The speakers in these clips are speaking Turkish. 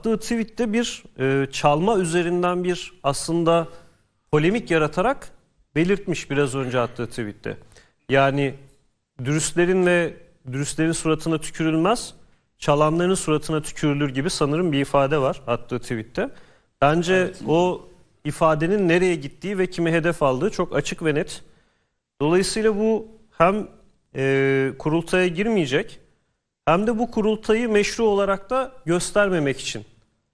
attığı tweette bir e, çalma üzerinden bir aslında polemik yaratarak belirtmiş biraz önce attığı tweette. Yani dürüstlerin ve dürüstlerin suratına tükürülmez, çalanların suratına tükürülür gibi sanırım bir ifade var attığı tweette. Bence o ifadenin nereye gittiği ve kimi hedef aldığı çok açık ve net. Dolayısıyla bu hem e, kurultaya girmeyecek hem de bu kurultayı meşru olarak da göstermemek için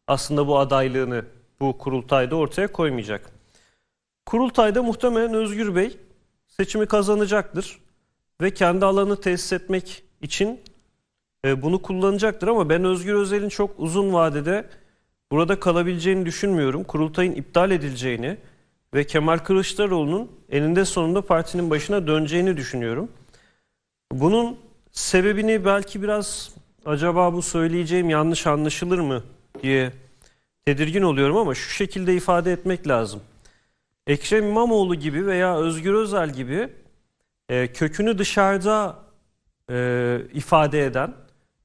aslında bu adaylığını bu kurultayda ortaya koymayacak. Kurultayda muhtemelen Özgür Bey seçimi kazanacaktır ve kendi alanı tesis etmek için e, bunu kullanacaktır ama ben Özgür Özel'in çok uzun vadede burada kalabileceğini düşünmüyorum. Kurultayın iptal edileceğini ve Kemal Kılıçdaroğlu'nun eninde sonunda partinin başına döneceğini düşünüyorum. Bunun sebebini belki biraz acaba bu söyleyeceğim yanlış anlaşılır mı diye tedirgin oluyorum ama şu şekilde ifade etmek lazım. Ekrem İmamoğlu gibi veya Özgür Özel gibi e, kökünü dışarıda e, ifade eden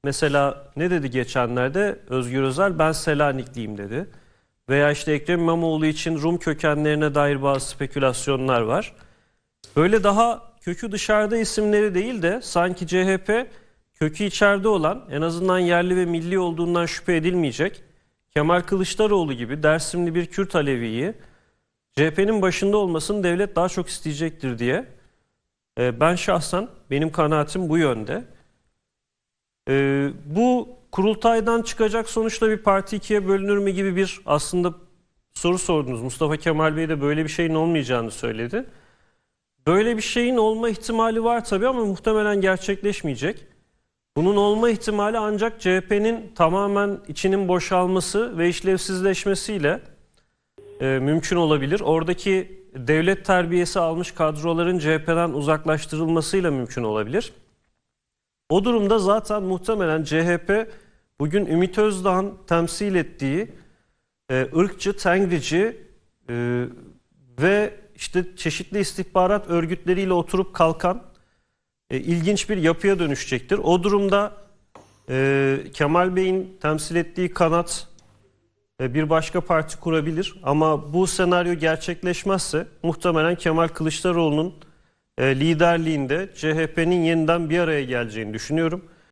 mesela ne dedi geçenlerde Özgür Özel ben Selanikliyim dedi. Veya işte Ekrem İmamoğlu için Rum kökenlerine dair bazı spekülasyonlar var. Böyle daha kökü dışarıda isimleri değil de sanki CHP kökü içeride olan en azından yerli ve milli olduğundan şüphe edilmeyecek Kemal Kılıçdaroğlu gibi Dersimli bir Kürt Alevi'yi CHP'nin başında olmasını devlet daha çok isteyecektir diye e, ben şahsen benim kanaatim bu yönde. E, bu kurultaydan çıkacak sonuçta bir parti ikiye bölünür mü gibi bir aslında soru sordunuz. Mustafa Kemal Bey de böyle bir şeyin olmayacağını söyledi. Böyle bir şeyin olma ihtimali var tabii ama muhtemelen gerçekleşmeyecek. Bunun olma ihtimali ancak CHP'nin tamamen içinin boşalması ve işlevsizleşmesiyle e, mümkün olabilir. Oradaki devlet terbiyesi almış kadroların CHP'den uzaklaştırılmasıyla mümkün olabilir. O durumda zaten muhtemelen CHP bugün Ümit Özdağ'ın temsil ettiği e, ırkçı, tengrici e, ve işte çeşitli istihbarat örgütleriyle oturup kalkan e, ilginç bir yapıya dönüşecektir. O durumda e, Kemal Bey'in temsil ettiği kanat e, bir başka parti kurabilir ama bu senaryo gerçekleşmezse muhtemelen Kemal Kılıçdaroğlu'nun e, liderliğinde CHP'nin yeniden bir araya geleceğini düşünüyorum.